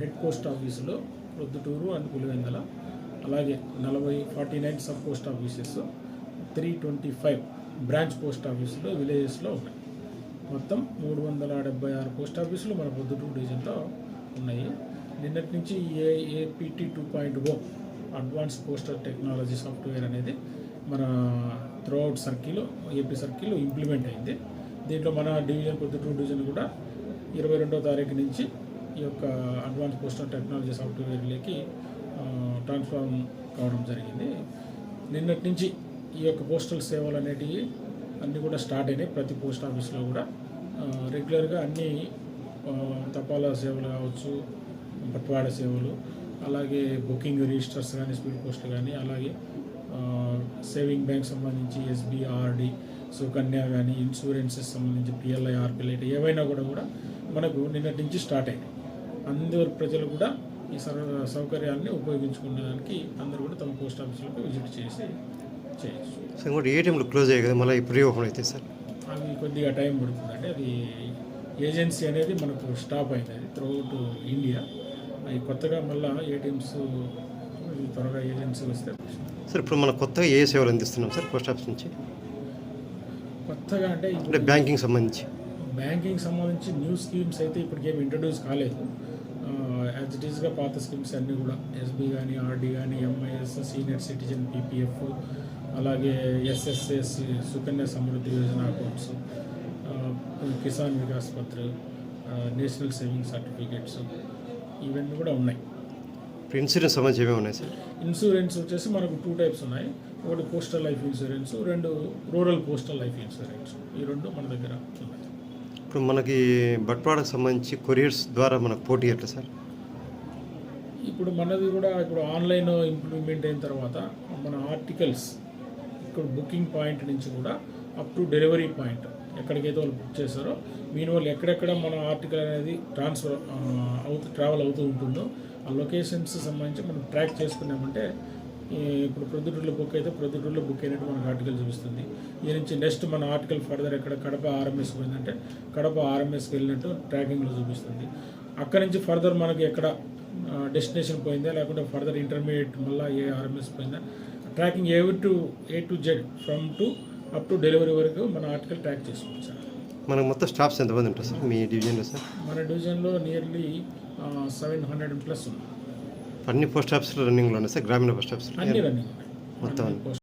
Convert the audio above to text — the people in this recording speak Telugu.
హెడ్ పోస్ట్ ఆఫీసులో ప్రొద్దుటూరు అండ్ పులివెందల అలాగే నలభై forty nine sub post offices three twenty five branch post ఆఫీసులు విలేజెస్లో ఉన్నాయి. మొత్తం మూడు వందల డెబ్బై ఆరు పోస్ట్ ఆఫీసులు మన పొద్దుటూరు డివిజన్లో ఉన్నాయి. నిన్నటి నుంచి ఏ APT two point O advance postal technology software అనేది మన throughout circle AP circle implement అయింది. దీంట్లో మన డివిజన్ పొద్దుటూరు డివిజన్ కూడా ఇరవై రెండో తారీఖు నుంచి ఈ యొక్క అడ్వాన్స్ పోస్టల్ టెక్నాలజీ సాఫ్ట్వేర్లోకి ట్రాన్స్ఫార్మ్ కావడం జరిగింది. నిన్నటి నుంచి ఈ యొక్క పోస్టల్ సేవలు అనేటివి అన్నీ కూడా స్టార్ట్ అయినాయి. ప్రతి పోస్ట్ ఆఫీస్లో కూడా రెగ్యులర్గా అన్ని తపాలా సేవలు కావచ్చు పట్వాడ సేవలు అలాగే బుకింగ్ రిజిస్టర్స్ కానీ స్పీడ్ పోస్ట్ కానీ అలాగే సేవింగ్ బ్యాంక్ సంబంధించి ఎస్బీఆర్డి సుకన్య కానీ ఇన్సూరెన్సెస్ సంబంధించి పిఎల్ఐ ఆర్పిలైట్ ఏవైనా కూడా కూడా మనకు నిన్నటి నుంచి స్టార్ట్ అయినాయి. అందరు ప్రజలు కూడా ఈ సౌ సౌకర్యాన్ని ఉపయోగించుకునేదానికి అందరూ కూడా తమ పోస్ట్ ఆఫీసులకు విజిట్ చేసి చేయొచ్చు. సార్ క్లోజ్ అయ్యాయి కదా మళ్ళీ ఇప్పుడు ఓపెన్ అవుతాయి సార్. అవి కొద్దిగా టైం పడుతుందండి. అది ఏజెన్సీ అనేది మనకు స్టాప్ అయింది అది త్రూఅవుట్ ఇండియా. అవి కొత్తగా మళ్ళీ ఏటీఎంస్ త్వరగా ఏజెన్సీ వస్తే సార్ ఇప్పుడు మనం కొత్తగా ఏ సేవలు అందిస్తున్నాం సార్ పోస్ట్ ఆఫీస్ నుంచి? కొత్తగా అంటే అంటే ఇప్పుడు బ్యాంకింగ్ సంబంధించి. బ్యాంకింగ్ సంబంధించి న్యూ స్కీమ్స్ అయితే ఇప్పటికేం ఇంట్రడ్యూస్ కాలేదు. యాజ్ ఇట్ ఈస్గా పాత స్కీమ్స్ అన్నీ కూడా. ఎస్బీ కానీ ఆర్డీ కానీ ఎంఐఎస్ సీనియర్ సిటిజన్ పీపీఎఫ్ అలాగే SSS Sukanya Samriddhi Yojana accounts Kisan Vikas Patra national saving certificates ఇవన్నీ కూడా ఉన్నాయి. ఇన్సూరెన్స్ సంబంధించి ఏమేమి ఉన్నాయి సార్? ఇన్సూరెన్స్ వచ్చేసి మనకు టూ టైప్స్ ఉన్నాయి. ఒకటి పోస్టల్ లైఫ్ ఇన్సూరెన్స్ రెండు రూరల్ పోస్టల్ లైఫ్ ఇన్సూరెన్స్. ఈ రెండు మన దగ్గర ఉన్నాయి. ఇప్పుడు మనకి బట్వాడకు సంబంధించి కొరియర్స్ ద్వారా మనకు పోటీ ఎట్లా సార్? ఇప్పుడు మనది కూడా ఇప్పుడు ఆన్లైన్ ఇంప్లిమెంట్ అయిన తర్వాత మన ఆర్టికల్స్ ఇక్కడ బుకింగ్ పాయింట్ నుంచి కూడా అప్ టు డెలివరీ పాయింట్ ఎక్కడికైతే వాళ్ళు బుక్ చేస్తారో మీన్ వాళ్ళు ఎక్కడెక్కడ మన ఆర్టికల్ అనేది ట్రాన్స్ఫర్ అవుతూ ట్రావెల్ అవుతూ ఉంటుందో ఆ లొకేషన్స్ సంబంధించి మనం ట్రాక్ చేసుకున్నామంటే ఇప్పుడు ఇప్పుడు ప్రొద్దుటూరులో బుక్ అయితే ప్రొద్దుటూరులో బుక్ అయినట్టు మనకు ఆర్టికల్ చూపిస్తుంది. ఈ నుంచి నెక్స్ట్ మన ఆర్టికల్ ఫర్దర్ ఎక్కడ కడప ఆర్ఎంఎస్ పోయిందంటే కడప ఆర్ఎంఎస్కి వెళ్ళినట్టు ట్రాకింగ్లో చూపిస్తుంది. అక్కడ నుంచి ఫర్దర్ మనకి ఎక్కడ డెస్టినేషన్ పోయిందా? లేకుంటే ఫర్దర్ ఇంటర్మీడియట్ మళ్ళీ ఏ ఆర్ఎంఎస్ పోయిందా? Tracking A to A to Z from to up to delivery వరకు మన ఆర్టికల్ ట్రాక్ చేసుకోవచ్చు సార్. మనకు మొత్తం స్టాఫ్స్ ఎంతమంది ఉంటారు సార్? మీ డివిజన్లో సార్? మన డివిజన్లో నియర్లీ సెవెన్ హండ్రెడ్ ప్లస్ ఉంది అన్ని పోస్ట్ ఆఫీసులు రన్నింగ్లో ఉన్నాయి సార్? గ్రామీణ పోస్ట్ ఆఫీసులు అన్ని రన్నింగ్ ఉన్నాయి మొత్తం